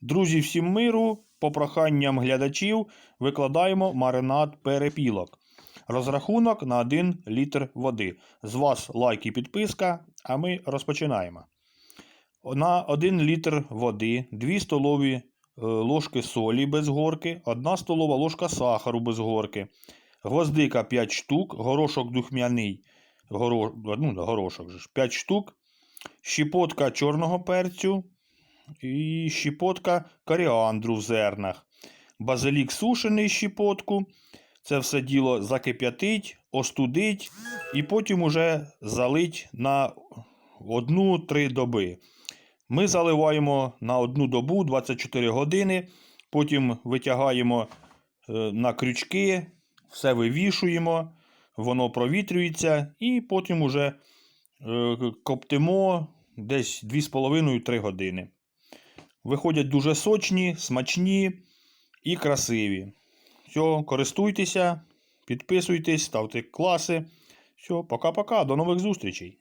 Друзі, всім миру. По проханням глядачів викладаємо маринад перепілок. Розрахунок на 1 літр води. З вас лайк і підписка, а ми розпочинаємо. На 1 літр води 2 столові е, ложки солі без горки, 1 столова ложка сахару без горки, гвоздика 5 штук, горошок духмяний, горо... ну, горошок же ж, 5 штук, щепотка чорного перцю і щепотка коріандру в зернах, базилік сушений щепотку. Це все діло закип'ятить, остудить і потім уже залить на 1-3 доби. Ми заливаємо на одну добу 24 години, потім витягаємо е, на крючки, все вивішуємо, воно провітрюється, і потім уже е, коптимо десь 2,5-3 години. Виходять дуже сочні, смачні і красиві. Все, користуйтеся, підписуйтесь, ставте класи. Все, пока-пока, до нових зустрічей.